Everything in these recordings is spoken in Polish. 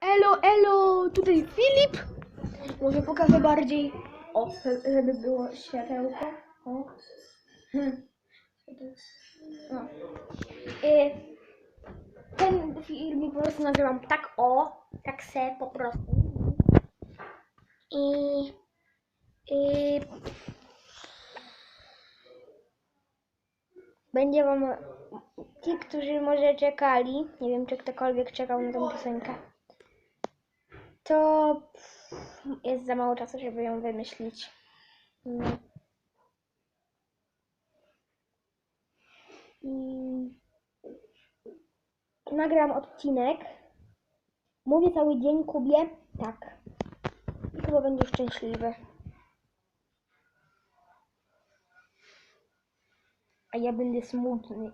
Elo, elo, tutaj Filip. Może pokażę bardziej. O, żeby było światełko. O. No. Ten filmik po prostu nagrywam tak o, tak se po prostu. I y, będzie wam ci, którzy może czekali, nie wiem czy ktokolwiek czekał na tą piosenkę, to jest za mało czasu, żeby ją wymyślić. No. Nagram odcinek. Mówię cały dzień Kubie tak. I chyba będzie szczęśliwy. A ja będę smutny.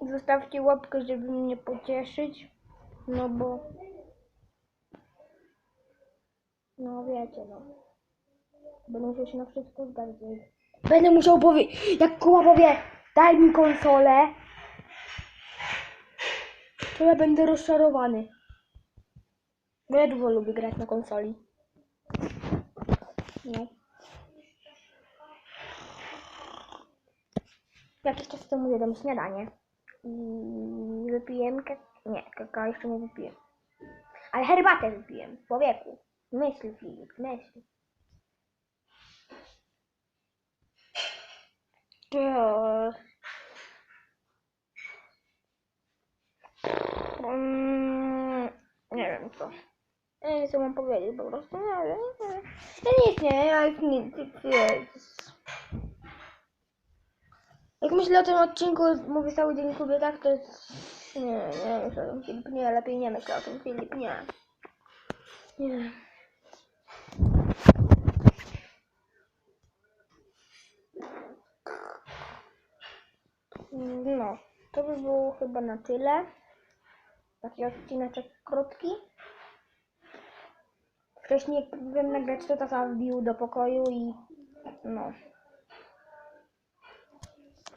Zostawcie łapkę, żeby mnie pocieszyć. No bo... No wiecie no. Będę musiał się na wszystko zgadzać. Będę musiał powiedzieć, jak Kuba powie, daj mi konsolę, to ja będę rozczarowany. Bo ja dużo lubię grać na konsoli. No. Jakiś czas temu jadłem śniadanie. I wypiłem. Nie, kakao jeszcze nie wypiłem. Ale herbatę wypiłem. Człowieku. Myśl, Filip, myśl. To... Mm, nie wiem co. Ja nie co mam powiedzieć po prostu. Nie wiem. nie. Ja nic nie, ja nic. nic. Jak myślę o tym odcinku, mówię cały dzień Kubie tak, to jest... Nie, nie o tym Filip, nie, lepiej nie myślę o tym Filip, nie. Nie. No, to by było chyba na tyle. Taki odcineczek krótki. Wcześniej jak próbowałem nagrać, to tata wbił do pokoju i no.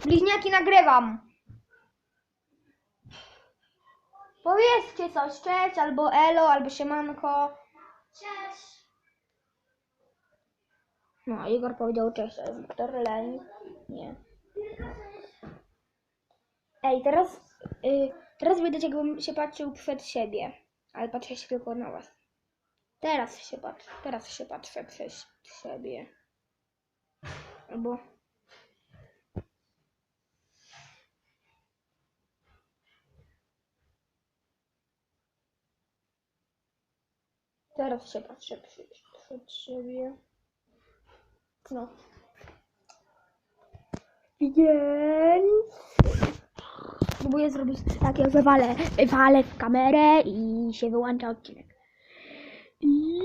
Bliźniaki nagrywam! Powiedzcie coś, cześć, albo elo, albo siemanko. Cześć. No, Igor powiedział cześć, a Wiktor Leń. Nie. Ej, teraz, y, teraz widać jakbym się patrzył przed siebie, ale patrzę się tylko na was. Teraz się patrzę, teraz się patrzę przed siebie. Albo... Teraz się patrzę przed, przed siebie. No. Więc... Próbuję zrobić tak, jak wywalę, wywalę w kamerę i się wyłącza odcinek. I